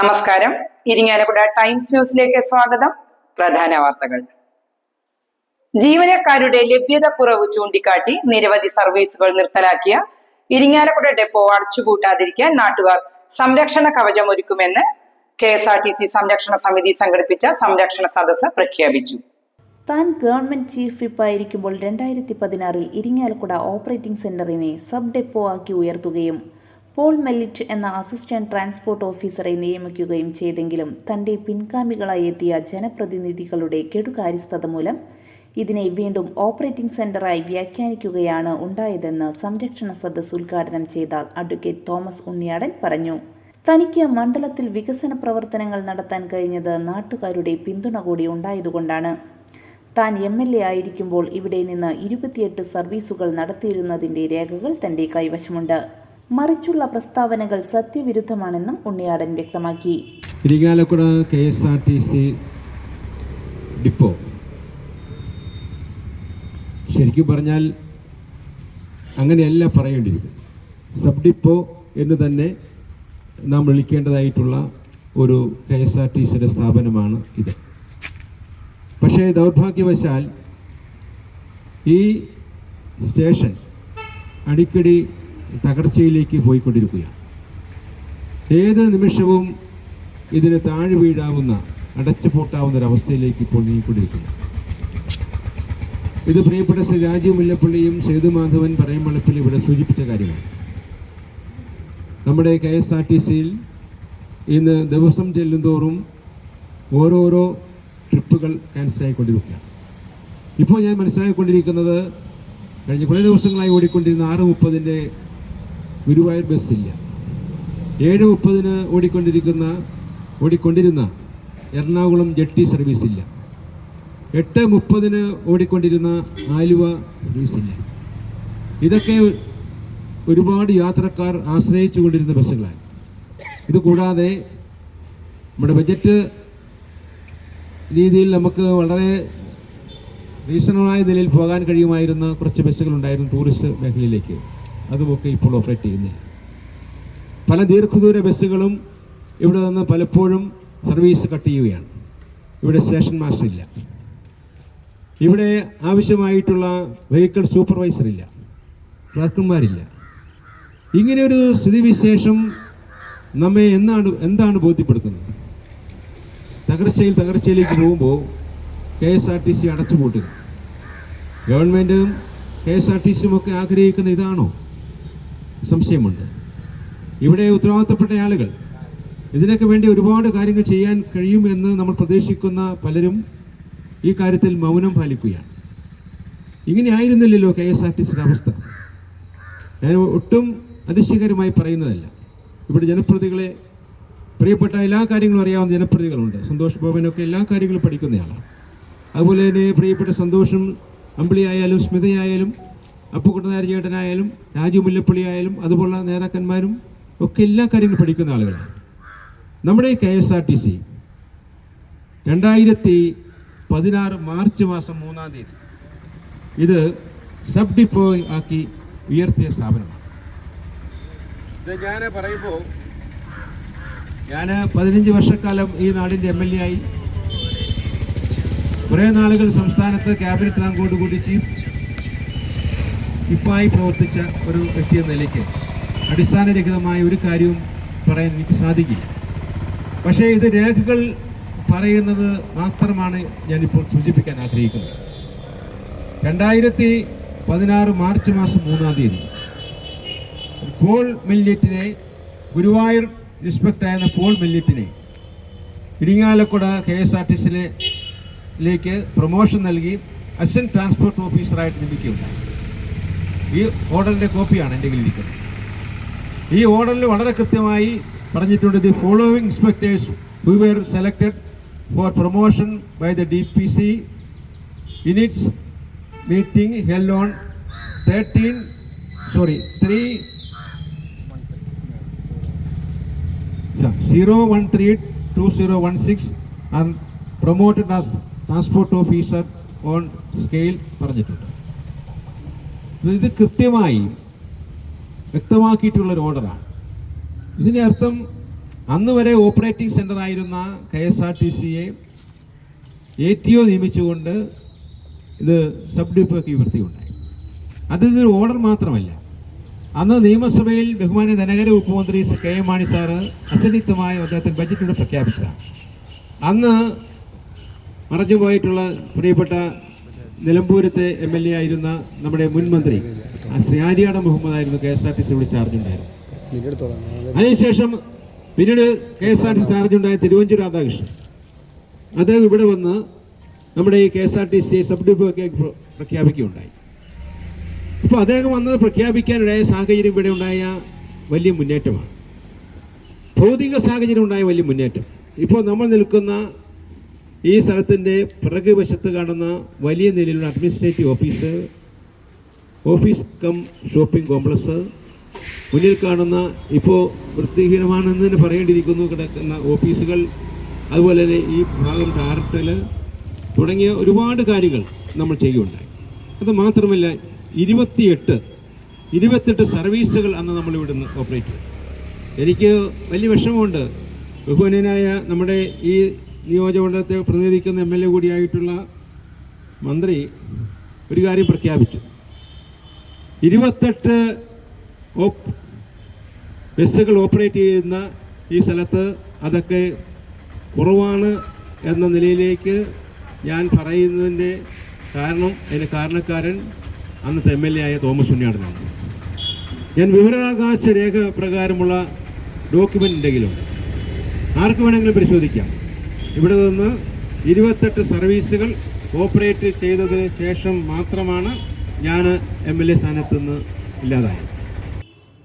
നമസ്കാരം. ഇരിങ്ങാലക്കുട ടൈംസ് ന്യൂസിലേക്ക് സ്വാഗതം. പ്രധാന വാർത്തകൾ. ജീവനക്കാരുടെ ലഭ്യത കുറവ് ചൂണ്ടിക്കാട്ടി നിരവധി സർവീസുകൾ നിർത്തലാക്കിയ ഇരിങ്ങാലക്കുട ഡെപ്പോ അടച്ചുപൂട്ടാതിരിക്കാൻ നാട്ടുകാർ സംരക്ഷണ കവചം ഒരുക്കുമെന്ന് K S R T C സംരക്ഷണ സമിതി സംഘടിപ്പിച്ച സംരക്ഷണ സദസ്സ് പ്രഖ്യാപിച്ചു. താൻ ഗവൺമെന്റ് ചീഫ് വിപ്പായിരിക്കുമ്പോൾ രണ്ടായിരത്തി പതിനാറിൽ ഇരിങ്ങാലക്കുട ഓപ്പറേറ്റിംഗ് സെന്ററിനെ സബ് ഡെപ്പോ ആക്കി ഉയർത്തുകയും പോൾ മെല്ലിറ്റ് എന്ന അസിസ്റ്റന്റ് ട്രാൻസ്പോർട്ട് ഓഫീസറെ നിയമിക്കുകയും ചെയ്തെങ്കിലും തന്റെ പിൻഗാമികളായി എത്തിയ ജനപ്രതിനിധികളുടെ കെടുകാര്യസ്ഥത മൂലം ഇതിനെ വീണ്ടും ഓപ്പറേറ്റിംഗ് സെന്ററായി വ്യാഖ്യാനിക്കുകയാണ് ഉണ്ടായതെന്ന് സംരക്ഷണ സദസ് ഉദ്ഘാടനം ചെയ്ത അഡ്വക്കേറ്റ് തോമസ് ഉണ്ണിയാടൻ പറഞ്ഞു. തനിക്ക് മണ്ഡലത്തിൽ വികസന പ്രവർത്തനങ്ങൾ നടത്താൻ കഴിഞ്ഞത് നാട്ടുകാരുടെ പിന്തുണ കൂടി ഉണ്ടായതുകൊണ്ടാണ്. താൻ എം എൽ എ ആയിരിക്കുമ്പോൾ ഇവിടെ നിന്ന് ഇരുപത്തിയെട്ട് സർവീസുകൾ നടത്തിയിരുന്നതിന്റെ രേഖകൾ തന്റെ കൈവശമുണ്ട്. മറിച്ചുള്ള പ്രസ്താവനകൾ സത്യവിരുദ്ധമാണെന്നും ഉണ്ണിയാടൻ വ്യക്തമാക്കി. Irinjalakuda K S R T C depot. ശരിക്കും പറഞ്ഞാൽ അങ്ങനെയല്ല പറയേണ്ടിയിരിക്കും സബ് ഡിപ്പോ എന്ന് തന്നെ നാം വിളിക്കേണ്ടതായിട്ടുള്ള ഒരു കെ എസ് ആർ ടി സിയുടെ സ്ഥാപനമാണ് ഇത്. പക്ഷേ ദൗർഭാഗ്യവശാൽ ഈ സ്റ്റേഷൻ അടിക്കടി തകർച്ചയിലേക്ക് പോയിക്കൊണ്ടിരിക്കുകയാണ്. ഏത് നിമിഷവും ഇതിന് താഴെ വീഴാവുന്ന അടച്ചു പൂട്ടാവുന്ന ഒരവസ്ഥയിലേക്ക് ഇപ്പോൾ നീങ്ങിക്കൊണ്ടിരിക്കുന്നു. ഇത് പ്രിയപ്പെട്ട ശ്രീ രാജീവ് മുല്ലപ്പള്ളിയും സേതുമാധവൻ പറയുമ്പളപ്പിൽ ഇവിടെ സൂചിപ്പിച്ച കാര്യമാണ്. നമ്മുടെ കെ എസ് ആർ ടി സിയിൽ ഇന്ന് ദിവസം ചെല്ലുന്തോറും ഓരോരോ ട്രിപ്പുകൾ ക്യാൻസലായിക്കൊണ്ടിരിക്കുകയാണ് ഇപ്പോൾ ഞാൻ മനസ്സിലാക്കിക്കൊണ്ടിരിക്കുന്നത് കഴിഞ്ഞ കുറേ ദിവസങ്ങളായി ഓടിക്കൊണ്ടിരുന്ന ആറ് മുപ്പതിന്റെ ഗുരുവായൂർ ബസ്സില്ല. ഏഴ് മുപ്പതിന് ഓടിക്കൊണ്ടിരിക്കുന്ന ഓടിക്കൊണ്ടിരുന്ന എറണാകുളം ജെട്ടി സർവീസ് ഇല്ല. എട്ട് മുപ്പതിന് ഓടിക്കൊണ്ടിരുന്ന ആലുവ സർവീസ് ഇല്ല. ഇതൊക്കെ ഒരുപാട് യാത്രക്കാർ ആശ്രയിച്ചു കൊണ്ടിരുന്ന ബസ്സുകളാണ്. ഇത് കൂടാതെ നമ്മുടെ ബജറ്റ് രീതിയിൽ നമുക്ക് വളരെ റീസണബിളായ നിലയിൽ പോകാൻ കഴിയുമായിരുന്ന കുറച്ച് ബസ്സുകളുണ്ടായിരുന്നു ടൂറിസ്റ്റ് മേഖലയിലേക്ക്. അതുമൊക്കെ ഇപ്പോൾ ഓപ്പറേറ്റ് ചെയ്യുന്നില്ല. പല ദീർഘദൂര ബസ്സുകളും ഇവിടെ നിന്ന് പലപ്പോഴും സർവീസ് കട്ട് ചെയ്യുകയാണ്. ഇവിടെ സ്റ്റേഷൻ മാസ്റ്റർ ഇല്ല. ഇവിടെ ആവശ്യമായിട്ടുള്ള വെഹിക്കിൾ സൂപ്പർവൈസർ ഇല്ല. ക്ലർക്കന്മാരില്ല ഇങ്ങനെ ഒരു സ്ഥിതിവിശേഷം നമ്മെ എന്നാണ് എന്താണ് ബോധ്യപ്പെടുത്തുന്നത്? തകർച്ചയിൽ തകർച്ചയിലേക്ക് പോകുമ്പോൾ K S R T C അടച്ചുപൂട്ടുക. ഗവൺമെന്റും കെ എസ് ആർ ടി സിയും ഒക്കെ ആഗ്രഹിക്കുന്ന ഇതാണോ? സംശയമുണ്ട്. ഇവിടെ ഉത്തരവാദിത്തപ്പെട്ട ആളുകൾ ഇതിനൊക്കെ വേണ്ടി ഒരുപാട് കാര്യങ്ങൾ ചെയ്യാൻ കഴിയുമെന്ന് നമ്മൾ പ്രതീക്ഷിക്കുന്ന പലരും ഈ കാര്യത്തിൽ മൗനം പാലിക്കുകയാണ്. ഇങ്ങനെ ആയിരുന്നില്ലല്ലോ കെ എസ് ആർ ടി സിയുടെ അവസ്ഥ. ഞാൻ ഒട്ടും അതിശയകരമായി പറയുന്നതല്ല. ഇവിടെ ജനപ്രതികളെ പ്രിയപ്പെട്ട എല്ലാ കാര്യങ്ങളും അറിയാവുന്ന ജനപ്രതികളുണ്ട്. സന്തോഷ് ബോബനൊക്കെ എല്ലാ കാര്യങ്ങളും പഠിക്കുന്നയാളാണ് അതുപോലെ തന്നെ പ്രിയപ്പെട്ട സന്തോഷം അമ്പിളിയായാലും സ്മിതയായാലും അപ്പുക്കുട്ടനായ ചേട്ടനായാലും രാജു മുല്ലപ്പള്ളി ആയാലും അതുപോലുള്ള നേതാക്കന്മാരും ഒക്കെ എല്ലാ കാര്യങ്ങളും പഠിക്കുന്ന ആളുകളാണ്. നമ്മുടെ K S R T C രണ്ടായിരത്തി പതിനാറ് മാർച്ച് മാസം മൂന്നാം തീയതി ഇത് സബ് ഡിപ്പോ ആക്കി ഉയർത്തിയ സ്ഥാപനമാണ്. ഇത് ഞാൻ പറയുമ്പോൾ ഞാൻ പതിനഞ്ച് വർഷക്കാലം ഈ നാടിന്റെ എം എൽ എ ആയി. കുറേ നാളുകൾ സംസ്ഥാനത്ത് ക്യാബിനറ്റ് റാങ്കോട് കൂടി ചീഫ് ഇപ്പായി പ്രവർത്തിച്ച ഒരു വ്യക്തി എന്ന നിലയ്ക്ക് അടിസ്ഥാനരഹിതമായ ഒരു കാര്യവും പറയാൻ എനിക്ക് സാധിക്കില്ല. പക്ഷേ ഇത് രേഖകൾ പറയുന്നത് മാത്രമാണ് ഞാനിപ്പോൾ സൂചിപ്പിക്കാൻ ആഗ്രഹിക്കുന്നത്. രണ്ടായിരത്തി പതിനാറ് മാർച്ച് മാസം മൂന്നാം തീയതി പോൾ മെല്ലിറ്റിനെ ഗുരുവായൂർ ഇൻസ്പെക്ടർ ആയിരുന്ന Paul മെല്ലിറ്റിനെ Irinjalakuda K S R T സിയിലേക്ക് പ്രൊമോഷൻ നൽകി അസിസ്റ്റന്റ് ട്രാൻസ്പോർട്ട് ഓഫീസറായിട്ട് നിയമിക്കുകയുണ്ടായി. ഈ ഓർഡറിന്റെ കോപ്പിയാണ് എന്റെ കയ്യിലിരിക്കുന്നത് ഈ ഓർഡറിൽ വളരെ കൃത്യമായി പറഞ്ഞിട്ടുണ്ട് the following inspectors who were selected for promotion by the D P C in its meeting held on thirteen sorry three zero one three two zero one six and promoted as transport officer on scale പറഞ്ഞിട്ടുണ്ട്. ഇത് കൃത്യമായി വ്യക്തമാക്കിയിട്ടുള്ള ഒരു ഓർഡറാണ്. ഇതിന്റെ അർത്ഥം അന്ന് വരെ operating centre ആയിരുന്ന K S R T സിയെ എ ടി ഒ നിയമിച്ചുകൊണ്ട് ഇത് സബ് ഡിപ്പോയ്ക്ക് ഉയർത്തിയുണ്ടായി അത് ഓർഡർ മാത്രമല്ല. അന്ന് നിയമസഭയിൽ ബഹുമാന ധനകര ഉപമന്ത്രി കെ എം മാണി സാറ് അസന്നിഗ്ധമായി അദ്ദേഹത്തിന് ബജറ്റിലൂടെ പ്രഖ്യാപിച്ചതാണ്. അന്ന് മറഞ്ഞുപോയിട്ടുള്ള പ്രിയപ്പെട്ട നിലമ്പൂരത്തെ എം എൽ എ ആയിരുന്ന നമ്മുടെ മുൻ മന്ത്രി ശ്രീ ആര്യാട മുഹമ്മദ് ആയിരുന്നു കെ എസ് ആർ ടി സിയുടെ ചാർജ് ഉണ്ടായിരുന്നു അതിനുശേഷം പിന്നീട് K S R T C charge ഉണ്ടായ തിരുവഞ്ചൂർ രാധാകൃഷ്ണൻ. അദ്ദേഹം ഇവിടെ വന്ന് നമ്മുടെ ഈ K S R T C sub ഡിപ്പോയൊക്കെ പ്ര- പ്രഖ്യാപിക്കുകയുണ്ടായി. ഇപ്പോൾ അദ്ദേഹം വന്നത് പ്രഖ്യാപിക്കാനിടയായ സാഹചര്യം ഇവിടെ ഉണ്ടായ വലിയ മുന്നേറ്റമാണ്. ഭൗതിക സാഹചര്യം ഉണ്ടായ വലിയ മുന്നേറ്റം. ഇപ്പോൾ നമ്മൾ നിൽക്കുന്ന ഈ സ്ഥലത്തിന്റെ പിറകു വശത്ത് കാണുന്ന വലിയ നിലയിലുള്ള administrative office office cum shopping complex മുന്നിൽ കാണുന്ന ഇപ്പോൾ വൃത്തിഹീനമാണെന്ന് തന്നെ പറയേണ്ടിയിരിക്കുന്നു കിടക്കുന്ന ഓഫീസുകൾ അതുപോലെ തന്നെ ഈ ഭാഗം ടാർട്ടൽ തുടങ്ങിയ ഒരുപാട് കാര്യങ്ങൾ നമ്മൾ ചെയ്യുകയുണ്ടായി. അത് മാത്രമല്ല ഇരുപത്തിയെട്ട് ഇരുപത്തെട്ട് സർവീസുകൾ അന്ന് നമ്മൾ ഇവിടുന്ന് ഓപ്പറേറ്റ് ചെയ്തു. എനിക്ക് വലിയ വിഷമമുണ്ട്. ബഹുമാനായ നമ്മുടെ ഈ നിയോജകമണ്ഡലത്തെ പ്രതിനിധിക്കുന്ന എം എൽ എ കൂടിയായിട്ടുള്ള മന്ത്രി ഒരു കാര്യം പ്രഖ്യാപിച്ചു. ഇരുപത്തെട്ട് ബസ്സുകൾ ഓപ്പറേറ്റ് ചെയ്യുന്ന ഈ സ്ഥലത്ത് അതൊക്കെ കുറവാണ് എന്ന നിലയിലേക്ക് ഞാൻ പറയുന്നതിന്റെ കാരണം അതിന് കാരണക്കാരൻ അന്നത്തെ എം എൽ എ ആയ തോമസ് ഉണ്ണിയാടനാണ്. ഞാൻ വിവരാവകാശ രേഖ പ്രകാരമുള്ള ഡോക്യുമെന്റ് ഉണ്ടെങ്കിലുണ്ട്. ആർക്ക് വേണമെങ്കിലും പരിശോധിക്കാം. ഇവിടെ നിന്ന് ഇരുപത്തെട്ട് സർവീസുകൾ ഓപ്പറേറ്റ് ചെയ്തതിന് ശേഷം മാത്രമാണ് ഞാൻ എം എൽ എ സ്ഥാനത്ത് നിന്ന് ഇല്ലാതായത്.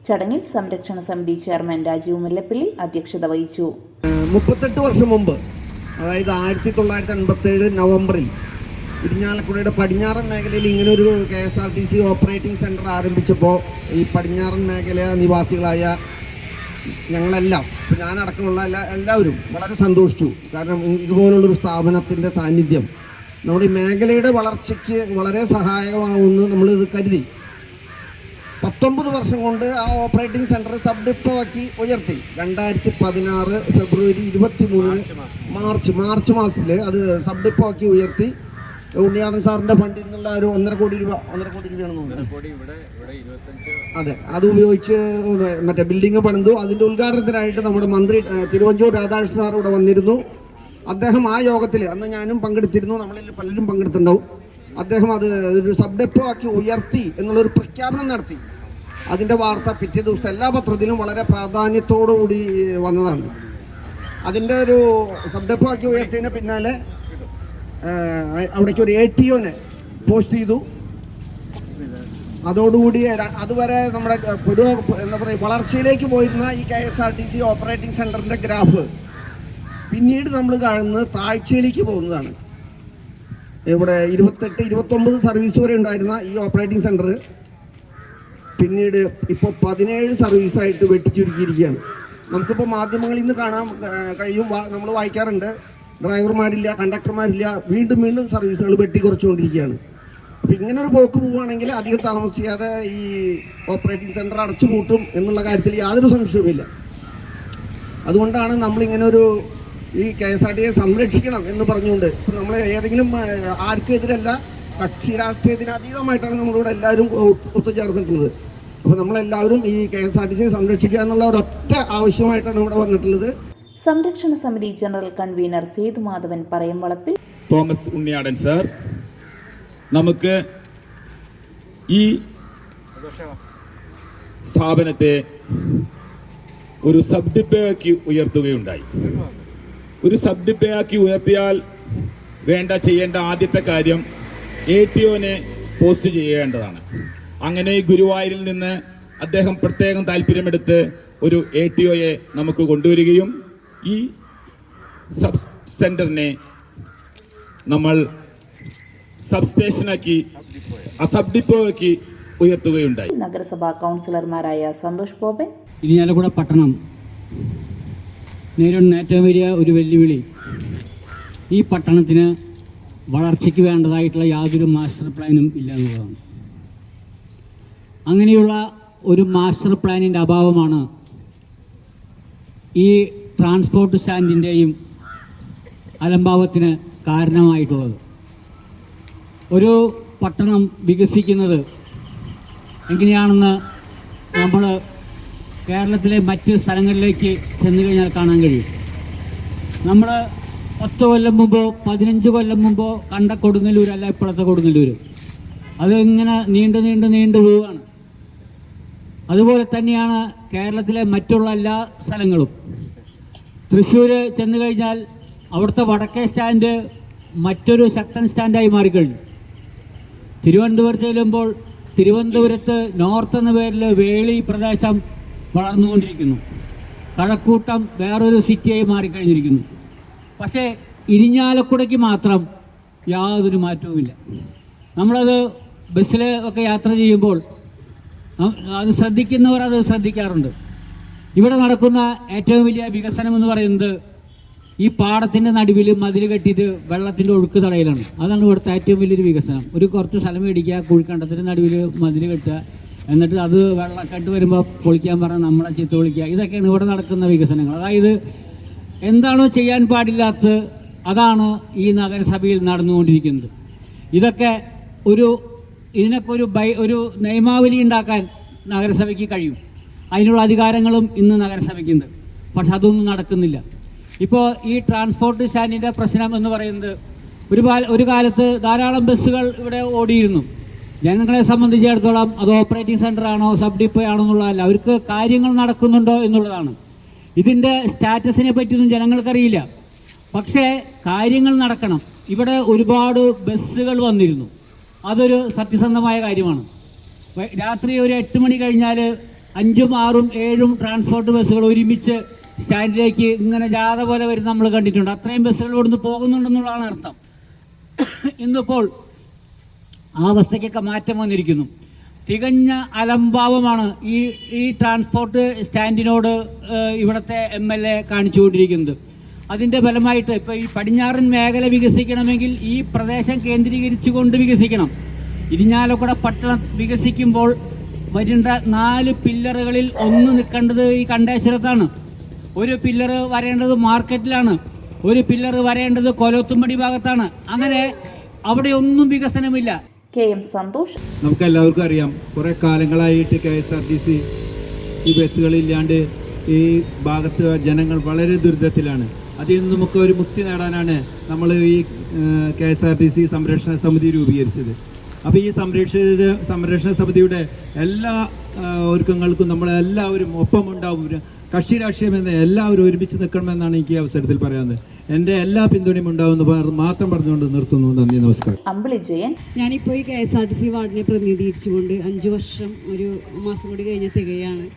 ചടങ്ങിൽ സംരക്ഷണ സമിതി ചെയർമാൻ രാജീവ് മുല്ലപ്പള്ളി അധ്യക്ഷത വഹിച്ചു. മുപ്പത്തെട്ട് വർഷം മുമ്പ് അതായത് ആയിരത്തി തൊള്ളായിരത്തി അൻപത്തേഴ് നവംബറിൽ ഇരിഞ്ഞാലക്കുടയുടെ പടിഞ്ഞാറൻ മേഖലയിൽ ഇങ്ങനെ ഒരു K S R T C operating centre ആരംഭിച്ചപ്പോൾ ഈ പടിഞ്ഞാറൻ മേഖല നിവാസികളായ ഞങ്ങളെല്ലാം ഇപ്പം ഞാനടക്കമുള്ള എല്ലാ എല്ലാവരും വളരെ സന്തോഷിച്ചു. കാരണം ഇതുപോലുള്ളൊരു സ്ഥാപനത്തിന്റെ സാന്നിധ്യം നമ്മുടെ ഈ മേഖലയുടെ വളർച്ചയ്ക്ക് വളരെ സഹായകമാകുമെന്ന് നമ്മൾ ഇത് കരുതി. പത്തൊമ്പത് വർഷം കൊണ്ട് ആ ഓപ്പറേറ്റിംഗ് സെന്റർ സബ് ഡിപ്പോ ആക്കി ഉയർത്തി. രണ്ടായിരത്തി പതിനാറ് ഫെബ്രുവരി ഇരുപത്തി മൂന്നിന് മാർച്ച് മാർച്ച് മാസത്തിൽ അത് സബ് ഡിപ്പോ ആക്കി ഉയർത്തി. ഉണ്ണിയാടൻ സാറിന്റെ ഫണ്ടിൽ നിന്നുള്ള ഒരു ഒന്നര കോടി രൂപ ഒന്നര കോടി രൂപയാണെന്ന് തോന്നുന്നു. അതെ അത് ഉപയോഗിച്ച് മറ്റേ ബിൽഡിംഗ് പണിതു. അതിന്റെ ഉദ്ഘാടനത്തിനായിട്ട് നമ്മുടെ മന്ത്രി തിരുവഞ്ചൂർ രാധാകൃഷ്ണൻ സാർ ഇവിടെ വന്നിരുന്നു. അദ്ദേഹം ആ യോഗത്തിൽ അന്ന് ഞാനും പങ്കെടുത്തിരുന്നു. നമ്മളിൽ പലരും പങ്കെടുത്തിട്ടുണ്ടാവും. അദ്ദേഹം അത് ഒരു സബ് ഡെപ്പോ ആക്കി ഉയർത്തി എന്നുള്ളൊരു പ്രഖ്യാപനം നടത്തി. അതിന്റെ വാർത്ത പിറ്റേ ദിവസം എല്ലാ പത്രത്തിലും വളരെ പ്രാധാന്യത്തോടു കൂടി വന്നതാണ്. അതിന്റെ ഒരു സബ് ഡെപ്പോ ആക്കി ഉയർത്തിയതിന് പിന്നാലെ അവിടേക്ക് ഒരു എ ടി ഒനെ പോസ്റ്റ് ചെയ്തു. അതോടുകൂടി അതുവരെ നമ്മുടെ പൊതു എന്താ പറയുക വളർച്ചയിലേക്ക് പോയിരുന്ന ഈ K S R T C operating സെന്ററിന്റെ ഗ്രാഫ്. പിന്നീട് നമ്മൾ കാണുന്നത് താഴ്ചയിലേക്ക് പോകുന്നതാണ്. ഇവിടെ ഇരുപത്തെട്ട് ഇരുപത്തൊമ്പത് സർവീസ് വരെ ഉണ്ടായിരുന്ന ഈ ഓപ്പറേറ്റിംഗ് സെന്റർ പിന്നീട് ഇപ്പോൾ പതിനേഴ് സർവീസായിട്ട് വെട്ടിച്ചുരുക്കിയിരിക്കുകയാണ്. നമുക്കിപ്പോൾ മാധ്യമങ്ങളിൽ നിന്ന് കാണാൻ കഴിയും നമ്മൾ വായിക്കാറുണ്ട്. ഡ്രൈവർമാരില്ല കണ്ടക്ടർമാരില്ല വീണ്ടും വീണ്ടും സർവീസുകൾ വെട്ടി കുറച്ചുകൊണ്ടിരിക്കുകയാണ് അപ്പോൾ ഇങ്ങനെ ഒരു പോക്ക് പോവുകയാണെങ്കിൽ അധികം താമസിയാതെ ഈ ഓപ്പറേറ്റിംഗ് സെന്റർ അടച്ചു കൂട്ടും എന്നുള്ള കാര്യത്തിൽ യാതൊരു സംശയവുമില്ല. അതുകൊണ്ടാണ് നമ്മളിങ്ങനെ ഒരു ഈ കെ എസ് ആർ ടിയെ സംരക്ഷിക്കണം എന്ന് പറഞ്ഞുകൊണ്ട് ഇപ്പം നമ്മൾ ഏതെങ്കിലും ആർക്കെതിരല്ല കക്ഷി രാഷ്ട്രീയത്തിന് അതീതമായിട്ടാണ് നമ്മളിവിടെ എല്ലാവരും ഒത്തുചേർന്നിട്ടുള്ളത്. അപ്പോൾ നമ്മളെല്ലാവരും ഈ കെ എസ് ആർ ടി സിയെ സംരക്ഷിക്കുക എന്നുള്ള ഒരൊറ്റ ആവശ്യമായിട്ടാണ് ഇവിടെ വന്നിട്ടുള്ളത്. സംരക്ഷണ സമിതി general convener Sethumadhavan Parayamvalappil Thomas Unniyadan sir നമുക്ക് ഈ സ്ഥാപനത്തെ ഒരു സബ് ഡിപ്പയാക്കി ഉയർത്തുകയുണ്ടായി. ഒരു സബ് ഡിപ്പയാക്കി ഉയർത്തിയാൽ വേണ്ട ചെയ്യേണ്ട ആദ്യത്തെ കാര്യം എ ടി ഒനെ പോസ്റ്റ് ചെയ്യേണ്ടതാണ്. അങ്ങനെ ഗുരുവായൂരിൽ നിന്ന് അദ്ദേഹം പ്രത്യേകം താല്പര്യമെടുത്ത് ഒരു എ ടി ഒയെ നമുക്ക് കൊണ്ടുവരികയും ഈ സബ് സെന്ററിനെ നമ്മൾ സബ് സ്റ്റേഷനാക്കി ആ സബ് ഡിപ്പോയാക്കി ഉയർത്തുകയുണ്ടായി. നഗരസഭാ കൗൺസിലർമാരായ സന്തോഷ് ബോബൻ ഇരിഞ്ഞാലക്കുട പട്ടണം. നേരിടുന്ന ഏറ്റവും വലിയ ഒരു വെല്ലുവിളി ഈ പട്ടണത്തിന് വളർച്ചയ്ക്ക് വേണ്ടതായിട്ടുള്ള യാതൊരു മാസ്റ്റർ പ്ലാനും ഇല്ല എന്നുള്ളതാണ്. അങ്ങനെയുള്ള ഒരു മാസ്റ്റർ പ്ലാനിന്റെ അഭാവമാണ് ഈ ട്രാൻസ്പോർട്ട് സ്റ്റാൻഡിന്റെയും അലംഭാവത്തിന് കാരണമായിട്ടുള്ളത്. ഒരു പട്ടണം വികസിക്കുന്നത് എങ്ങനെയാണെന്ന് നമ്മൾ കേരളത്തിലെ മറ്റ് സ്ഥലങ്ങളിലേക്ക് ചെന്നു കഴിഞ്ഞാൽ കാണാൻ കഴിയും. നമ്മൾ പത്ത് കൊല്ലം മുമ്പോ പതിനഞ്ച് കൊല്ലം മുമ്പോ കണ്ട കൊടുങ്ങല്ലൂർ അല്ല ഇപ്പോഴത്തെ കൊടുങ്ങല്ലൂർ അത് ഇങ്ങനെ നീണ്ടു നീണ്ടു നീണ്ടു പോവുകയാണ്. അതുപോലെ തന്നെയാണ് കേരളത്തിലെ മറ്റുള്ള എല്ലാ സ്ഥലങ്ങളും. തൃശ്ശൂർ ചെന്നു കഴിഞ്ഞാൽ അവിടുത്തെ വടക്കേ സ്റ്റാൻഡ് മറ്റൊരു ശക്തൻ സ്റ്റാൻഡായി മാറിക്കഴിഞ്ഞു. തിരുവനന്തപുരത്ത് ചെല്ലുമ്പോൾ തിരുവനന്തപുരത്ത് നോർത്ത് എന്ന പേരിൽ വേളി പ്രദേശം വളർന്നുകൊണ്ടിരിക്കുന്നു. കഴക്കൂട്ടം വേറൊരു സിറ്റിയായി മാറിക്കഴിഞ്ഞിരിക്കുന്നു. പക്ഷേ ഇരിഞ്ഞാലക്കുടയ്ക്ക് മാത്രം യാതൊരു മാറ്റവുമില്ല. നമ്മളത് ബസ്സിലൊക്കെ യാത്ര ചെയ്യുമ്പോൾ അത് ശ്രദ്ധിക്കുന്നവർ അത് ശ്രദ്ധിക്കാറുണ്ട്. ഇവിടെ നടക്കുന്ന ഏറ്റവും വലിയ വികസനം എന്ന് പറയുന്നത് ഈ പാടത്തിന്റെ നടുവിൽ മതിൽ കെട്ടിയിട്ട് വെള്ളത്തിന്റെ ഒഴുക്ക് തടയലാണ്. അതാണ് ഇവിടുത്തെ ഏറ്റവും വലിയൊരു വികസനം. ഒരു കുറച്ച് സ്ഥലം മേടിക്കുക കുഴിക്കണ്ടത്തിന്റെ നടുവിൽ മതിൽ കെട്ടുക എന്നിട്ട് അത് വെള്ളക്കെട്ട് വരുമ്പോൾ പൊളിക്കാൻ പറഞ്ഞാൽ നമ്മളെ ചീത്ത വിളിക്കുക. ഇതൊക്കെയാണ് ഇവിടെ നടക്കുന്ന വികസനങ്ങൾ. അതായത് എന്താണോ ചെയ്യാൻ പാടില്ലാത്തത് അതാണ് ഈ നഗരസഭയിൽ നടന്നുകൊണ്ടിരിക്കുന്നത്. ഇതൊക്കെ ഒരു ഇതിനൊക്കെ ഒരു ബൈ ഒരു നിയമാവലി ഉണ്ടാക്കാൻ നഗരസഭയ്ക്ക് കഴിയും. അതിനുള്ള അധികാരങ്ങളും ഇന്ന് നഗരസഭയ്ക്കുണ്ട്. പക്ഷെ അതൊന്നും നടക്കുന്നില്ല. ഇപ്പോൾ ഈ ട്രാൻസ്പോർട്ട് സ്റ്റാൻഡിന്റെ പ്രശ്നം എന്ന് പറയുന്നത് ഒരു ഒരു കാലത്ത് ധാരാളം ബസ്സുകൾ ഇവിടെ ഓടിയിരുന്നു. ജനങ്ങളെ സംബന്ധിച്ചിടത്തോളം അത് ഓപ്പറേറ്റിംഗ് സെന്റർ ആണോ സബ് ഡിപ്പോ ആണോ എന്നുള്ളതല്ല. അവർക്ക് കാര്യങ്ങൾ നടക്കുന്നുണ്ടോ എന്നുള്ളതാണ്. ഇതിന്റെ സ്റ്റാറ്റസിനെ പറ്റിയൊന്നും ജനങ്ങൾക്കറിയില്ല. പക്ഷേ കാര്യങ്ങൾ നടക്കണം. ഇവിടെ ഒരുപാട് ബസ്സുകൾ വന്നിരുന്നു. അതൊരു സത്യസന്ധമായ കാര്യമാണ്. രാത്രി ഒരു എട്ട് മണി കഴിഞ്ഞാൽ അഞ്ചും ആറും ഏഴും ട്രാൻസ്പോർട്ട് ബസ്സുകൾ ഒരുമിച്ച് സ്റ്റാൻഡിലേക്ക് ഇങ്ങനെ ജാഥ പോലെ വരുന്ന നമ്മൾ കണ്ടിട്ടുണ്ട്. അത്രയും ബസ്സുകൾ നിന്ന് പോകുന്നുണ്ടെന്നുള്ളതാണ് അർത്ഥം. ഇന്നിപ്പോൾ ആ അവസ്ഥയ്ക്കൊക്കെ മാറ്റം വന്നിരിക്കുന്നു. തികഞ്ഞ അലംഭാവമാണ് ഈ ഈ ട്രാൻസ്പോർട്ട് സ്റ്റാൻഡിനോട് ഇവിടുത്തെ എം എൽ എ കാണിച്ചുകൊണ്ടിരിക്കുന്നത്. അതിന്റെ ഫലമായിട്ട് ഇപ്പോൾ ഈ പടിഞ്ഞാറൻ മേഖല വികസിക്കണമെങ്കിൽ ഈ പ്രദേശം കേന്ദ്രീകരിച്ചുകൊണ്ട് വികസിക്കണം. ഇരിഞ്ഞാലക്കുട പട്ടണം വികസിക്കുമ്പോൾ വരുന്ന നാല് പില്ലറുകളിൽ ഒന്ന് നിൽക്കേണ്ടത് ഈ കണ്ടേശ്വരത്താണ്. ഒരു പില്ലറ് വരേണ്ടത് മാർക്കറ്റിലാണ്. ഒരു പില്ലറ് വരേണ്ടത് കൊലത്തുമ്പടി ഭാഗത്താണ്. അങ്ങനെ അവിടെ ഒന്നും വികസനമില്ല. K M Santhosh. നമുക്ക് എല്ലാവർക്കും അറിയാം കുറെ കാലങ്ങളായിട്ട് K S R T C ഈ ബസ്സുകളില്ലാണ്ട് ഈ ഭാഗത്ത് ജനങ്ങൾ വളരെ ദുരിതത്തിലാണ്. അതിൽ നിന്ന് നമുക്ക് ഒരു മുക്തി നേടാനാണ് നമ്മൾ ഈ K S R T C സംരക്ഷണ സമിതി രൂപീകരിച്ചത്. അപ്പോൾ ഈ സംരക്ഷണ സംരക്ഷണ സമിതിയുടെ എല്ലാ ഒരുക്കങ്ങൾക്കും നമ്മളെല്ലാവരും ഒപ്പമുണ്ടാവും. കക്ഷി എന്ന എല്ലാവരും ഒരുമിച്ച് നിൽക്കണമെന്നാണ് എനിക്ക് ഈ അവസരത്തിൽ പറയാനുള്ളത്. എന്റെ എല്ലാ പിന്തുണയും ഉണ്ടാവുമെന്ന് പറ- മാത്രം പറഞ്ഞുകൊണ്ട് നിർത്തുന്നു. നന്ദി നമസ്കാരം. അമ്പിളി ജയൻ. ഞാനിപ്പോൾ ഈ K S R T C വാർഡിനെ പ്രതിനിധീകരിച്ചുകൊണ്ട് അഞ്ച് വർഷം ഒരു മാസം കൂടി കഴിഞ്ഞ തികയാണ്.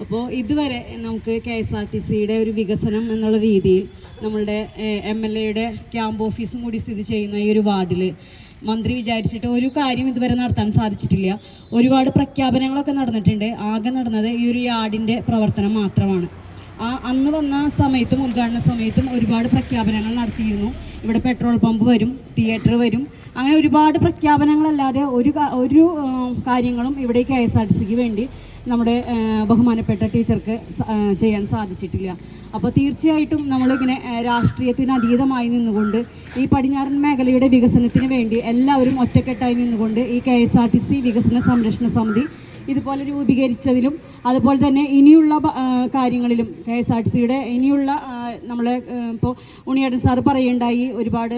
അപ്പോൾ ഇതുവരെ നമുക്ക് കെ എസ് ആർ ടി സിയുടെ ഒരു വികസനം എന്നുള്ള രീതിയിൽ നമ്മളുടെ എം എൽ എയുടെ ക്യാമ്പ് ഓഫീസും കൂടി സ്ഥിതി ചെയ്യുന്ന ഈ ഒരു വാർഡിൽ മന്ത്രി വിചാരിച്ചിട്ട് ഒരു കാര്യം ഇതുവരെ നടത്താൻ സാധിച്ചിട്ടില്ല. ഒരുപാട് പ്രഖ്യാപനങ്ങളൊക്കെ നടന്നിട്ടുണ്ട്. ആകെ നടന്നത് ഈ ഒരു യാർഡിന്റെ പ്രവർത്തനം മാത്രമാണ്. ആ അന്ന് വന്ന സമയത്തും ഉദ്ഘാടന സമയത്തും ഒരുപാട് പ്രഖ്യാപനങ്ങൾ നടത്തിയിരുന്നു. ഇവിടെ പെട്രോൾ പമ്പ് വരും തിയേറ്റർ വരും അങ്ങനെ ഒരുപാട് പ്രഖ്യാപനങ്ങളല്ലാതെ ഒരു ഒരു കാര്യങ്ങളും ഇവിടെ കെ എസ് ആർ ടി സിക്ക് വേണ്ടി നമ്മുടെ ബഹുമാനപ്പെട്ട ടീച്ചർക്ക് ചെയ്യാൻ സാധിച്ചിട്ടില്ല. അപ്പോൾ തീർച്ചയായിട്ടും നമ്മളിങ്ങനെ രാഷ്ട്രീയത്തിന് അതീതമായി നിന്നുകൊണ്ട് ഈ പടിഞ്ഞാറൻ മേഖലയുടെ വികസനത്തിന് വേണ്ടി എല്ലാവരും ഒറ്റക്കെട്ടായി നിന്നുകൊണ്ട് ഈ K S R T C വികസന സംരക്ഷണ സമിതി ഇതുപോലെ രൂപീകരിച്ചതിലും അതുപോലെ തന്നെ ഇനിയുള്ള കാര്യങ്ങളിലും കെ എസ് ആർ ടി സിയുടെ ഇനിയുള്ള നമ്മളെ ഇപ്പോൾ ഉണിയാടൻ സാറ് പറയുണ്ടായി ഒരുപാട്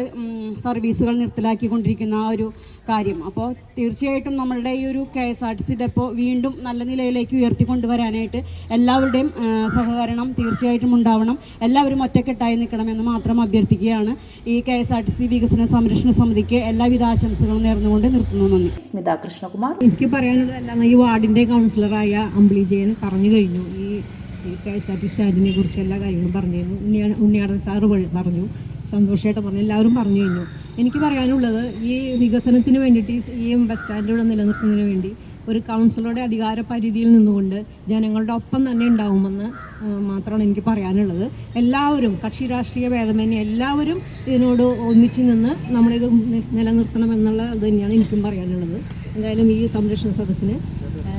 സർവീസുകൾ നിർത്തലാക്കിക്കൊണ്ടിരിക്കുന്ന ആ ഒരു കാര്യം. അപ്പോൾ തീർച്ചയായിട്ടും നമ്മളുടെ ഈ ഒരു K S R T C depot വീണ്ടും നല്ല നിലയിലേക്ക് ഉയർത്തിക്കൊണ്ടുവരാനായിട്ട് എല്ലാവരുടെയും സഹകരണം തീർച്ചയായിട്ടും ഉണ്ടാവണം. എല്ലാവരും ഒറ്റക്കെട്ടായി നിൽക്കണമെന്ന് മാത്രം അഭ്യർത്ഥിക്കുകയാണ്. ഈ K S R T C വികസന സംരക്ഷണ സമിതിക്ക് എല്ലാവിധ ആശംസകളും നേർന്നുകൊണ്ട് നിർത്തുന്നു. നന്ദി. സ്മിത കൃഷ്ണകുമാർ. എനിക്ക് പറയാനുള്ളതല്ല ഈ വാർഡിന്റെ കൗൺസിലറായ അമ്പിളി ജയൻ പറഞ്ഞു കഴിഞ്ഞു. ഈ ഈ കെ എസ് ആർ ടി സ്റ്റാൻഡിനെ കുറിച്ച് എല്ലാ കാര്യങ്ങളും പറഞ്ഞു ഉണ്ണിയാ ഉണ്ണിയാടൻ സാറ് പറഞ്ഞു. സന്തോഷമായിട്ട് പറഞ്ഞു. എല്ലാവരും പറഞ്ഞു കഴിഞ്ഞു. എനിക്ക് പറയാനുള്ളത് ഈ വികസനത്തിന് വേണ്ടിയിട്ട് ഈ- ഈ ബസ് സ്റ്റാൻഡുകൾ നിലനിർത്തുന്നതിന് വേണ്ടി ഒരു കൗൺസിലറുടെ അധികാര പരിധിയിൽ നിന്നുകൊണ്ട് ജനങ്ങളുടെ ഒപ്പം തന്നെ ഉണ്ടാവുമെന്ന് മാത്രമാണ് എനിക്ക് പറയാനുള്ളത്. എല്ലാവരും കക്ഷി രാഷ്ട്രീയ ഭേദമന്യേ എല്ലാവരും ഇതിനോട് ഒന്നിച്ചു നിന്ന് നമ്മളിത് നി- നിലനിർത്തണമെന്നുള്ള ഇത് തന്നെയാണ് എനിക്കും പറയാനുള്ളത്. എന്തായാലും ഈ സംരക്ഷണ സദസ്സിന്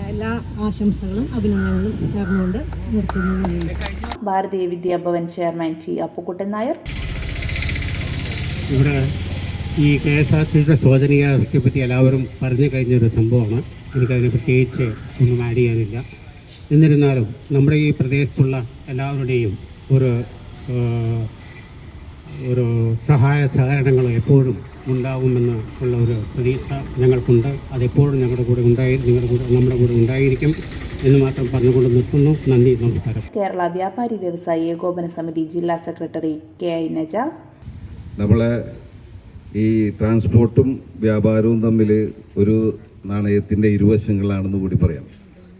എല്ലാ ആശംസകളും അഭിനന്ദനങ്ങളും നേർന്നുകൊണ്ട് നിർത്തുന്നു. Bharatiya Vidya Bhavan chairman T Appukuttan Nair. ഇവിടെ ഈ കെ എസ് ആർ ടിയുടെ ശോചനീയാവസ്ഥയെ പറ്റി എല്ലാവരും പറഞ്ഞു കഴിഞ്ഞൊരു സംഭവമാണ്. എനിക്കതിനെ പ്രത്യേകിച്ച് ഒന്നും ആഡ് ചെയ്യാനില്ല. എന്നിരുന്നാലും നമ്മുടെ ഈ പ്രദേശത്തുള്ള എല്ലാവരുടെയും ഒരു ഒരു സഹായ സഹകരണങ്ങൾ എപ്പോഴും ഉണ്ടാകുമെന്ന് ഉള്ള ഒരു പ്രതീക്ഷ ഞങ്ങൾക്കുണ്ട്. അതെപ്പോഴും ഞങ്ങളുടെ കൂടെ ഉണ്ടായി നിങ്ങളുടെ കൂടെ നമ്മുടെ കൂടെ ഉണ്ടായിരിക്കും എന്ന് മാത്രം പറഞ്ഞുകൊണ്ട് നിൽക്കുന്നു നന്ദി നമസ്കാരം. കേരള വ്യാപാരി വ്യവസായി ഏകോപന സമിതി ജില്ലാ സെക്രട്ടറി കെ ഐ നജ. നമ്മളെ ഈ ട്രാൻസ്പോർട്ടും വ്യാപാരവും തമ്മിൽ ഒരു നാണയത്തിന്റെ ഇരുവശങ്ങളാണെന്ന് കൂടി പറയാം.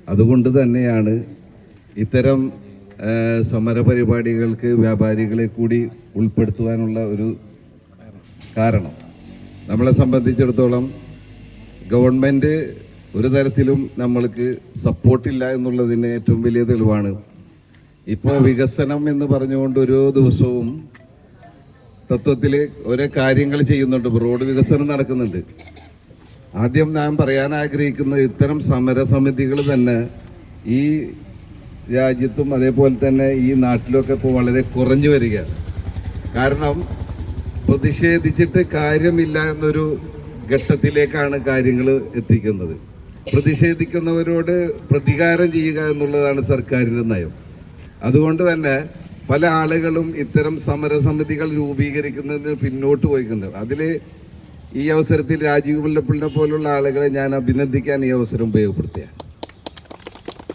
അതുകൊണ്ട് തന്നെയാണ് ഇത്തരം സമരപരിപാടികൾക്ക് വ്യാപാരികളെ കൂടി ഉൾപ്പെടുത്തുവാനുള്ള ഒരു കാരണം. നമ്മളെ സംബന്ധിച്ചിടത്തോളം ഗവൺമെന്റ് ഒരു തരത്തിലും നമ്മൾക്ക് സപ്പോർട്ടില്ല എന്നുള്ളതിന് ഏറ്റവും വലിയ തെളിവാണ്. ഇപ്പോൾ വികസനം എന്ന് പറഞ്ഞുകൊണ്ട് ഓരോ ദിവസവും തത്വത്തിൽ ഓരോ കാര്യങ്ങൾ ചെയ്യുന്നുണ്ട്. റോഡ് വികസനം നടക്കുന്നുണ്ട്. ആദ്യം ഞാൻ പറയാൻ ആഗ്രഹിക്കുന്നത് ഇത്തരം സമരസമിതികൾ തന്നെ ഈ രാജ്യത്തും അതേപോലെ തന്നെ ഈ നാട്ടിലൊക്കെ ഇപ്പോൾ വളരെ കുറഞ്ഞു വരികയാണ്. കാരണം പ്രതിഷേധിച്ചിട്ട് കാര്യമില്ല എന്നൊരു ഘട്ടത്തിലേക്കാണ് കാര്യങ്ങൾ എത്തിക്കുന്നത്. പ്രതിഷേധിക്കുന്നവരോട് പ്രതികാരം ചെയ്യുക എന്നുള്ളതാണ് സർക്കാരിന്റെ നയം. അതുകൊണ്ട് തന്നെ പല ആളുകളും ഇത്തരം സമരസമിതികൾ രൂപീകരിക്കുന്നതിന് പിന്നോട്ട് പോയിട്ടുണ്ട്. അതിൽ ഈ അവസരത്തിൽ രാജീവ് മുല്ലപ്പള്ളിനെ പോലുള്ള ആളുകളെ ഞാൻ അഭിനന്ദിക്കാൻ ഈ അവസരം ഉപയോഗപ്പെടുത്തുകയാണ്.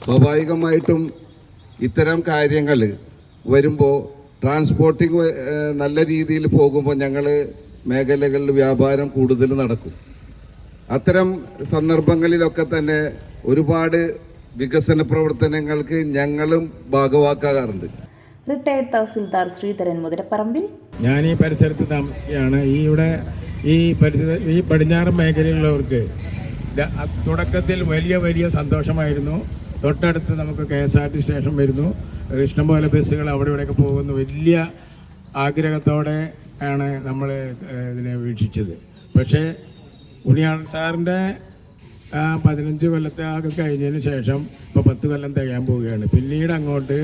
സ്വാഭാവികമായിട്ടും ഇത്തരം കാര്യങ്ങൾ വരുമ്പോൾ ട്രാൻസ്പോർട്ടിങ് നല്ല രീതിയിൽ പോകുമ്പോൾ ഞങ്ങൾ മേഖലകളിൽ വ്യാപാരം കൂടുതൽ നടക്കും. അത്തരം സന്ദർഭങ്ങളിലൊക്കെ തന്നെ ഒരുപാട് വികസന പ്രവർത്തനങ്ങൾക്ക് ഞങ്ങളും ഭാഗവാക്കാറുണ്ട്. റിട്ടയർഡ് തഹസിൽദാർ ശ്രീധരൻ മുതിരപ്പറമ്പിൽ. ഞാൻ ഈ പരിസരത്ത് താമസിക്കുകയാണ്. ഈ ഇവിടെ ഈ പരിസര ഈ പടിഞ്ഞാറൻ മേഖലയിലുള്ളവർക്ക് തുടക്കത്തിൽ വലിയ വലിയ സന്തോഷമായിരുന്നു. തൊട്ടടുത്ത് നമുക്ക് K S R T station വരുന്നു. ഇഷ്ടംപോലെ ബസ്സുകൾ അവിടെ ഇവിടെയൊക്കെ പോകുന്നു. വലിയ ആഗ്രഹത്തോടെ ആണ് നമ്മൾ ഇതിനെ വീക്ഷിച്ചത്. പക്ഷേ ഉണ്ണിയാൾ സാറിന്റെ പതിനഞ്ച് കൊല്ലത്തെ ആകെ കഴിഞ്ഞതിന് ശേഷം ഇപ്പോൾ പത്ത് കൊല്ലം തികയാൻ പോവുകയാണ്. പിന്നീട് അങ്ങോട്ട്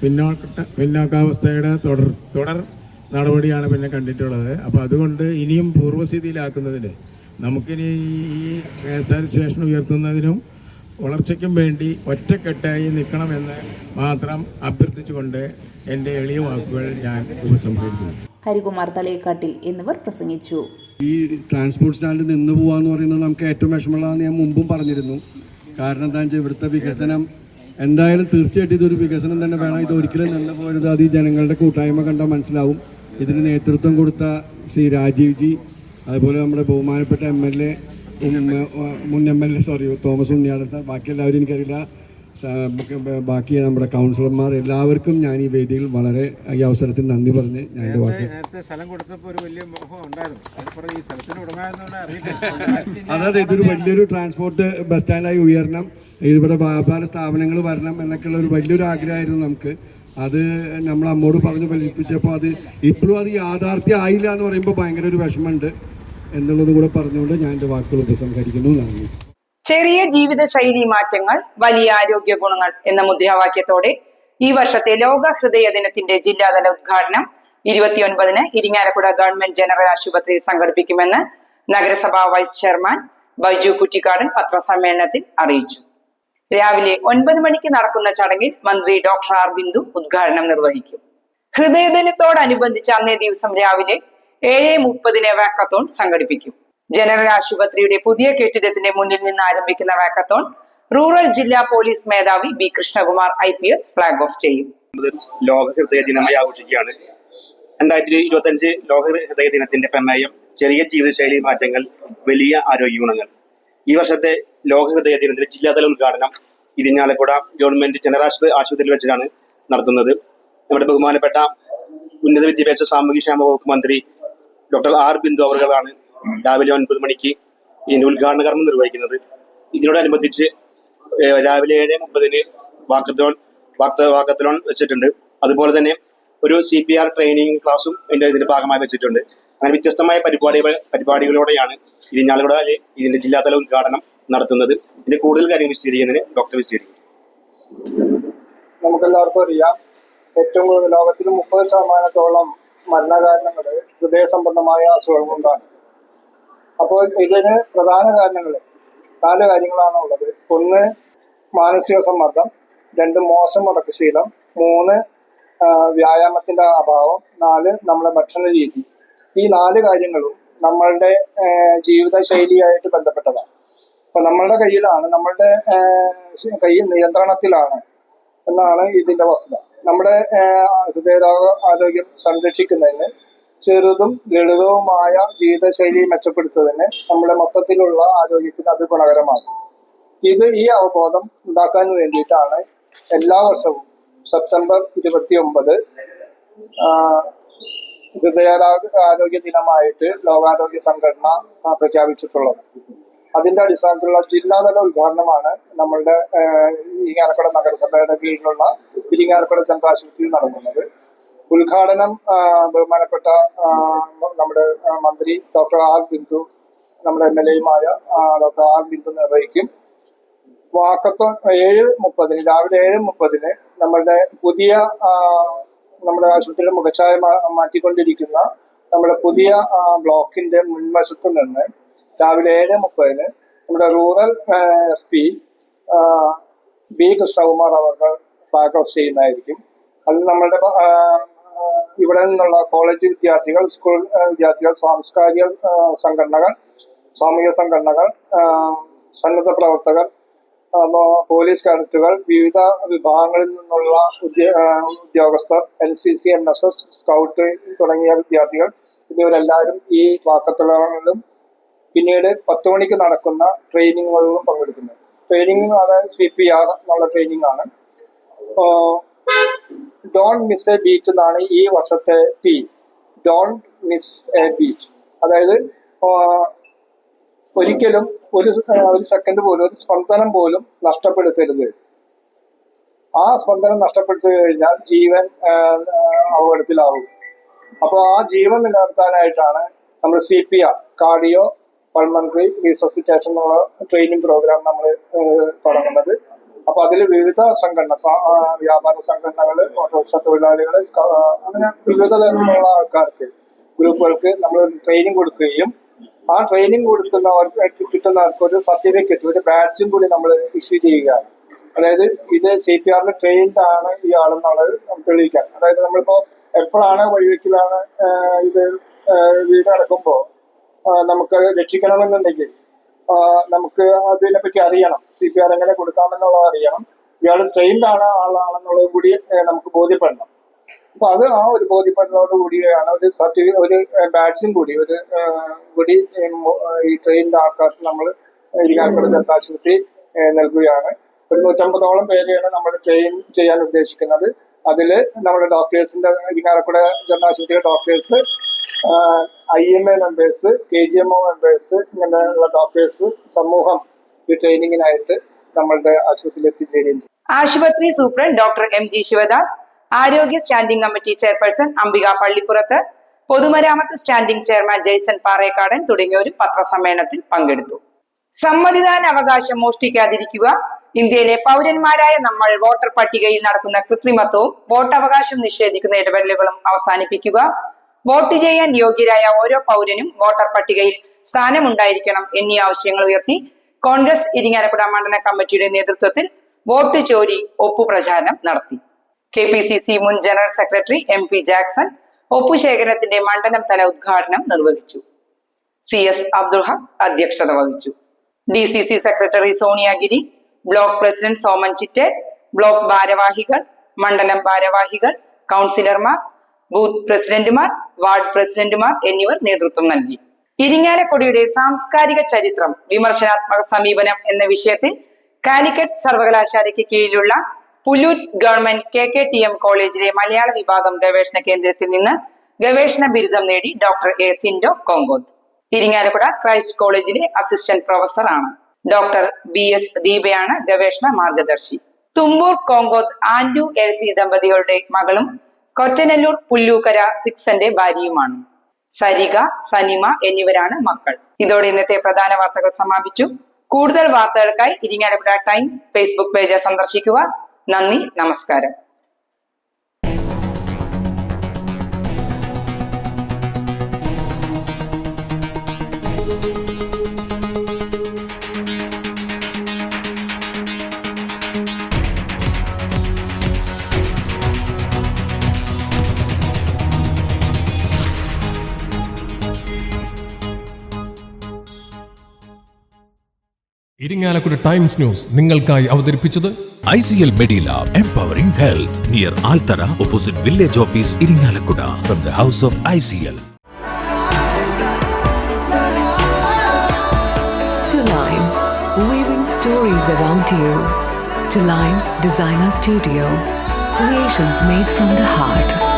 പിന്നോക്ക പിന്നോക്കാവസ്ഥയുടെ തുടർ തുടർ നടപടിയാണ് പിന്നെ കണ്ടിട്ടുള്ളത്. അപ്പോൾ അതുകൊണ്ട് ഇനിയും പൂർവസ്ഥിതിയിലാക്കുന്നതിന് നമുക്കിനി ഈ കെ എസ് ആർ സ്റ്റേഷൻ ഉയർത്തുന്നതിനും വളർച്ചയ്ക്കും വേണ്ടി ഒറ്റക്കെട്ടായി നിൽക്കണമെന്ന് മാത്രം അഭ്യർത്ഥിച്ചുകൊണ്ട് എന്റെ എളിയ വാക്കുകൾ ഞാൻ ഉപസംഹരിക്കുന്നു. ഹരികുമാർ തളിയക്കാട്ടിൽ എന്നിവർ പ്രസംഗിച്ചു. ഈ ട്രാൻസ്പോർട്ട് സ്റ്റാൻഡിൽ നിന്ന് പോകാന്ന് പറയുന്നത് നമുക്ക് ഏറ്റവും വിഷമമുള്ളതെന്ന് ഞാൻ മുമ്പും പറഞ്ഞിരുന്നു. കാരണം എന്താ വെച്ചാൽ ഇവിടുത്തെ വികസനം എന്തായാലും തീർച്ചയായിട്ടും ഇതൊരു വികസനം തന്നെ വേണം. ഇത് ഒരിക്കലും നല്ല പോരുത് അത് ഈ ജനങ്ങളുടെ കൂട്ടായ്മ കണ്ടാൽ മനസ്സിലാവും. ഇതിന് നേതൃത്വം കൊടുത്ത ശ്രീ രാജീവ് ജി അതുപോലെ നമ്മുടെ ബഹുമാനപ്പെട്ട എം എൽ എ മുൻ M L A sorry Thomas Unniyadan sir ബാക്കി എല്ലാവരും എനിക്കറിയില്ല ബാക്കി നമ്മുടെ കൗൺസിലർമാർ എല്ലാവർക്കും ഞാൻ ഈ വേദിയിൽ വളരെ ഈ അവസരത്തിൽ നന്ദി പറഞ്ഞ് ഞാൻ നേരത്തെ സ്ഥലം കൊടുത്തപ്പോൾ ഒരു വലിയ മോഹം ഉണ്ടായിരുന്നു. അതായത് ഇതൊരു വലിയൊരു ട്രാൻസ്പോർട്ട് ബസ് സ്റ്റാൻഡായി ഉയരണം. ഇവിടെ വ്യാപാര സ്ഥാപനങ്ങൾ വരണം എന്നൊക്കെയുള്ള ഒരു വലിയൊരു ആഗ്രഹമായിരുന്നു നമുക്ക്. അത് നമ്മൾ അമ്മോട് പറഞ്ഞു ഫലിപ്പിച്ചപ്പോൾ അത് ഇപ്പോഴും അത് യാഥാർത്ഥ്യ ആയില്ല എന്ന് പറയുമ്പോൾ ഭയങ്കര ഒരു വിഷമമുണ്ട്. എന്നുള്ളതും കൂടെ പറഞ്ഞുകൊണ്ട് ഞാൻ എന്റെ വാക്കുകൾ ഉപസംഹരിക്കുന്നു. നന്ദി. ചെറിയ ജീവിതശൈലി മാറ്റങ്ങൾ വലിയ ആരോഗ്യ ഗുണങ്ങൾ എന്ന മുദ്രാവാക്യത്തോടെ ഈ വർഷത്തെ ലോക ഹൃദയ ദിനത്തിന്റെ ജില്ലാതല ഉദ്ഘാടനം ഇരുപത്തിയൊൻപതിന് ഇരിങ്ങാലക്കുട ഗവൺമെന്റ് ജനറൽ ആശുപത്രിയിൽ സംഘടിപ്പിക്കുമെന്ന് നഗരസഭാ വൈസ് ചെയർമാൻ ബൈജു കുറ്റിക്കാടൻ പത്രസമ്മേളനത്തിൽ അറിയിച്ചു. രാവിലെ ഒൻപത് മണിക്ക് നടക്കുന്ന ചടങ്ങിൽ മന്ത്രി ഡോക്ടർ ആർ ബിന്ദു ഉദ്ഘാടനം നിർവഹിക്കും. ഹൃദയദിനത്തോടനുബന്ധിച്ച് അന്നേ ദിവസം രാവിലെ ഏഴ് മുപ്പതിന് വാക്കത്തോൺ സംഘടിപ്പിക്കും. ജനറൽ ആശുപത്രിയുടെ പുതിയ കെട്ടിടത്തിന്റെ മുന്നിൽ നിന്ന് ആരംഭിക്കുന്ന വാക്കത്തോൺ റൂറൽ ജില്ലാ പോലീസ് മേധാവി B Krishnakumar I P S flag off ചെയ്യും. ലോക ഹൃദയ ദിനമായി ആഘോഷിക്കുകയാണ്. രണ്ടായിരത്തി ഇരുപത്തഞ്ച് ലോക ഹൃദയ ദിനത്തിന്റെ പ്രമേയം ചെറിയ ജീവിതശൈലി മാറ്റങ്ങൾ വലിയ ആരോഗ്യ ഗുണങ്ങൾ. ഈ വർഷത്തെ ലോക ഹൃദയ ദിനത്തിന്റെ ജില്ലാതല ഉദ്ഘാടനം ഇരിഞ്ഞാലക്കുട ഗവൺമെന്റ് ജനറൽ ആശുപ- ആശുപത്രിയിൽ വെച്ചാണ് നടത്തുന്നത്. നമ്മുടെ ബഹുമാനപ്പെട്ട ഉന്നത വിദ്യാഭ്യാസ സാമൂഹ്യ ക്ഷേമ വകുപ്പ് മന്ത്രി ഡോക്ടർ ആർ ബിന്ദു അവർകളാണ് രാവിലെ ഒൻപത് മണിക്ക് ഇതിന്റെ ഉദ്ഘാടന കർമ്മം നിർവഹിക്കുന്നത്. ഇതിനോടനുബന്ധിച്ച് രാവിലെ ഏഴ് മുപ്പതിന് വാക്കത്തോൺ വാക്ത വാക്കത്തോൺ വെച്ചിട്ടുണ്ട്. അതുപോലെ തന്നെ ഒരു സി പി ആർ ട്രെയിനിങ് ക്ലാസ്സും ഇതിന്റെ ഇതിന്റെ ഭാഗമായി വെച്ചിട്ടുണ്ട്. അങ്ങനെ വ്യത്യസ്തമായ പരിപാടികൾ പരിപാടികളോടെയാണ് ഇരിഞ്ഞാലക്കുട ഇതിന്റെ ജില്ലാതല ഉദ്ഘാടനം നടത്തുന്നത്. ഇതിന് കൂടുതൽ കാര്യങ്ങൾ വിശദീകരിക്കുന്നതിന് ഡോക്ടർ വിശദീകരിക്കും. നമുക്കെല്ലാവർക്കും അറിയാം ഏറ്റവും കൂടുതൽ ലോകത്തിൽ മുപ്പത് ശതമാനത്തോളം മരണകാരണങ്ങൾ ഹൃദയ സംബന്ധമായ അസുഖങ്ങൾ കൊണ്ടാണ്. അപ്പോൾ ഇതിന് പ്രധാന കാരണങ്ങൾ നാല് കാര്യങ്ങളാണ് ഉള്ളത് ഒന്ന് മാനസിക സമ്മർദ്ദം. രണ്ട് മോശം ഉറക്കശീലം. മൂന്ന് വ്യായാമത്തിന്റെ അഭാവം. നാല് നമ്മുടെ ഭക്ഷണ രീതി ഈ നാല് കാര്യങ്ങളും നമ്മളുടെ ജീവിതശൈലിയായിട്ട് ബന്ധപ്പെട്ടതാണ്. അപ്പൊ നമ്മളുടെ കയ്യിലാണ് നമ്മളുടെ കയ്യിൽ നിയന്ത്രണത്തിലാണ് എന്നാണ് ഇതിന്റെ വസ്തുത. നമ്മുടെ ഹൃദയരോഗ ആരോഗ്യം സംരക്ഷിക്കുന്നതിന് ചെറുതും ലളിതവുമായ ജീവിതശൈലി മെച്ചപ്പെടുത്തുന്നതിന് നമ്മുടെ മൊത്തത്തിലുള്ള ആരോഗ്യത്തിന് അത് ഗുണകരമാകും ഇത് ഈ അവബോധം ഉണ്ടാക്കാൻ വേണ്ടിയിട്ടാണ് എല്ലാ വർഷവും സെപ്റ്റംബർ ഇരുപത്തി ഒമ്പത് ഹൃദയാരോഗ്യ ആരോഗ്യ ദിനമായിട്ട് ലോകാരോഗ്യ സംഘടന പ്രഖ്യാപിച്ചിട്ടുള്ളത്. അതിന്റെ അടിസ്ഥാനത്തിലുള്ള ജില്ലാതല ഉദ്ഘാടനമാണ് നമ്മളുടെ ഇരിങ്ങാലക്കുട നഗരസഭയുടെ കീഴിലുള്ള ഇരിങ്ങാലക്കുട ജനറൽ ആശുപത്രിയിൽ നടക്കുന്നത് ഉദ്ഘാടനം ബഹുമാനപ്പെട്ട നമ്മുടെ മന്ത്രി ഡോക്ടർ ആർ ബിന്ദു നമ്മുടെ എം എൽ എയുമായ ഡോക്ടർ ആർ ബിന്ദു നിർവഹിക്കും. വാക്കത്തോൺ ഏഴ് മുപ്പതിന് രാവിലെ ഏഴ് മുപ്പതിന് നമ്മളുടെ പുതിയ നമ്മുടെ ആശുപത്രിയുടെ മുഖച്ഛായ മാറ്റിക്കൊണ്ടിരിക്കുന്ന നമ്മുടെ പുതിയ ബ്ലോക്കിന്റെ മുൻവശത്ത് നിന്ന് രാവിലെ ഏഴ് മുപ്പതിന് നമ്മുടെ rural S P B Krishnakumar അവർക്ക് ഫ്ലാഗ് ഓഫ് ചെയ്യുന്നതായിരിക്കും. അതിൽ നമ്മളുടെ ഇവിടെ നിന്നുള്ള കോളേജ് വിദ്യാർത്ഥികൾ സ്കൂൾ വിദ്യാർത്ഥികൾ സാംസ്കാരിക സംഘടനകൾ സാമൂഹിക സംഘടനകൾ സന്നദ്ധ പ്രവർത്തകർ പോലീസ് കാഡറ്റുകൾ വിവിധ വിഭാഗങ്ങളിൽ നിന്നുള്ള ഉദ്യോഗസ്ഥർ N C C N S S scout തുടങ്ങിയ വിദ്യാർത്ഥികൾ എന്നിവരെല്ലാവരും ഈ വാക്കത്തളങ്ങളിലും പിന്നീട് പത്ത് മണിക്ക് നടക്കുന്ന ട്രെയിനിങ്ങുകളിലും പങ്കെടുക്കുന്നു. ട്രെയിനിങ് അതായത് സി പി ആർ എന്നുള്ള ട്രെയിനിങ് ആണ്. ഡോൺ മിസ് എ ബീറ്റ് എന്നാണ് ഈ വർഷത്തെ theme don't miss a beat അതായത് ഒരിക്കലും ഒരു ഒരു സെക്കൻഡ് പോലും ഒരു സ്പന്ദനം പോലും നഷ്ടപ്പെടുത്തരുത്. ആ സ്പന്ദനം നഷ്ടപ്പെട്ടു കഴിഞ്ഞാൽ ജീവൻ അപകടത്തിലാവും. അപ്പോൾ ആ ജീവൻ നിലനിർത്താനായിട്ടാണ് നമ്മൾ C P R cardio pulmonary resuscitation എന്നുള്ള ട്രെയിനിങ് പ്രോഗ്രാം നമ്മൾ തുടങ്ങുന്നത്. അപ്പൊ അതിൽ വിവിധ സംഘടന വ്യാപാര സംഘടനകൾ ഓട്ടോറിക്ഷ തൊഴിലാളികൾ അങ്ങനെ വിവിധ തരത്തിലുള്ള ആൾക്കാർക്ക് ഗ്രൂപ്പുകൾക്ക് നമ്മൾ ട്രെയിനിങ് കൊടുക്കുകയും ആ ട്രെയിനിങ് കൊടുക്കുന്നവർക്ക് കിട്ടുന്നവർക്ക് ഒരു സർട്ടിഫിക്കറ്റ് ഒരു ബാഡ്ജും കൂടി നമ്മൾ ഇഷ്യൂ ചെയ്യുകയാണ്. അതായത് ഇത് സി പി ആറിന് ട്രെയിൻഡ് ആണ് ഈ ആളെന്നുള്ളത് തെളിയിക്കാൻ അതായത് നമ്മളിപ്പോ എപ്പോഴാണ് വഴിവെക്കിലാണ് ഇത് വീട് അടക്കുമ്പോൾ നമുക്ക് രക്ഷിക്കണമെന്നുണ്ടെങ്കിൽ നമുക്ക് അതിനെപ്പറ്റി അറിയണം. സി പി ആർ എങ്ങനെ കൊടുക്കാമെന്നുള്ളത് അറിയണം. ഇയാൾ ട്രെയിൻഡ് ആണ് ആളാണെന്നുള്ളത് കൂടി നമുക്ക് ബോധ്യപ്പെടണം. അപ്പൊ അത് ആ ഒരു ബോധ്യപ്പെടുന്നതോട് കൂടിയാണ് ഒരു സർട്ടിഫിക്കറ്റ് ഒരു ബാഡ്ജും കൂടി ഒരു കൂടി ഈ ട്രെയിനിന്റെ ആൾക്കാർക്ക് നമ്മൾ ഇരിക്കാനുള്ള ചെറുതാശുപത്രി നൽകുകയാണ്. ഒരു നൂറ്റമ്പതോളം പേരെയാണ് നമ്മൾ ട്രെയിൻ ചെയ്യാൻ ഉദ്ദേശിക്കുന്നത്. അതിൽ നമ്മുടെ ഡോക്ടേഴ്സിന്റെ Irinjalakuda ജനാശുപത്രിയുടെ doctors I M A members K G M O members ഇങ്ങനെയുള്ള ഡോക്ടേഴ്സ് സമൂഹം ഈ ട്രെയിനിങ്ങിനായിട്ട് നമ്മളുടെ ആശുപത്രിയിൽ എത്തിച്ചേരുകയും ചെയ്യും. ആശുപത്രി superintendent doctor M G Sivadas ആരോഗ്യ standing committee chairperson Ambika Pallippurath പൊതുമരാമത്ത് സ്റ്റാൻഡിംഗ് ചെയർമാൻ ജെയ്സൺ പാറേക്കാടൻ തുടങ്ങിയവരും പത്രസമ്മേളനത്തിൽ പങ്കെടുത്തു. സമ്മതിദാന അവകാശം മോഷ്ടിക്കാതിരിക്കുക ഇന്ത്യയിലെ പൗരന്മാരായ നമ്മൾ വോട്ടർ പട്ടികയിൽ നടക്കുന്ന കൃത്രിമത്വവും വോട്ടവകാശം നിഷേധിക്കുന്ന ഇടപെടലുകളും അവസാനിപ്പിക്കുക വോട്ട് ചെയ്യാൻ യോഗ്യരായ ഓരോ പൗരനും വോട്ടർ പട്ടികയിൽ സ്ഥാനമുണ്ടായിരിക്കണം എന്നീ ആവശ്യങ്ങൾ ഉയർത്തി കോൺഗ്രസ് ഇരിങ്ങാലക്കുട മണ്ഡല കമ്മിറ്റിയുടെ നേതൃത്വത്തിൽ വോട്ട് ചോരി ഒപ്പുപ്രചാരണം നടത്തി. കെ പി സി സി മുൻ general secretary M P Jackson ഒപ്പുശേഖരത്തിന്റെ മണ്ഡലം തല ഉദ്ഘാടനം നിർവഹിച്ചു. സി എസ് അബ്ദുൾ ഹക് അധ്യക്ഷത വഹിച്ചു. D C C secretary Sonia Giri block president Soman Chitte block ഭാരവാഹികൾ മണ്ഡലം ഭാരവാഹികൾ കൗൺസിലർമാർ ബൂത്ത് പ്രസിഡന്റുമാർ വാർഡ് പ്രസിഡന്റുമാർ എന്നിവർ നേതൃത്വം നൽകി. ഇരിങ്ങാലക്കുടിയുടെ സാംസ്കാരിക ചരിത്രം വിമർശനാത്മക സമീപനം എന്ന വിഷയത്തിൽ കാലിക്കറ്റ് സർവകലാശാലയ്ക്ക് കീഴിലുള്ള Pullur government K K T M കോളേജിലെ മലയാള വിഭാഗം ഗവേഷണ കേന്ദ്രത്തിൽ നിന്ന് ഗവേഷണ ബിരുദം നേടി doctor A Sindo Konkoth. Irinjalakuda Christ കോളേജിലെ അസിസ്റ്റന്റ് പ്രൊഫസറാണ് ഡോക്ടർ ബി എസ് ദീപയാണ് ഗവേഷണ മാർഗദർശി. തുമ്പൂർ കോങ്കോത്ത് ആൻഡു എൽ സി ദമ്പതികളുടെ മകളും കൊറ്റനല്ലൂർ പുല്ലൂക്കര സിക്സന്റെ ഭാര്യയുമാണ്. സരിക സനിമ എന്നിവരാണ് മക്കൾ. ഇതോടെ ഇന്നത്തെ പ്രധാന വാർത്തകൾ സമാപിച്ചു. കൂടുതൽ വാർത്തകൾക്കായി ഇരിങ്ങാലക്കുട ടൈംസ് ഫേസ്ബുക്ക് പേജ് സന്ദർശിക്കുക. നന്ദി നമസ്കാരം. ഇരിങ്ങാലക്കുട ടൈംസ് ന്യൂസ് നിങ്ങൾക്കായി അവതരിപ്പിച്ചത് ICL Medilab Empowering Health near Altara opposite Village Office Iringalakkuda from the House of ICL. To Line, weaving stories around you. To Line Designer Studio, creations made from the heart.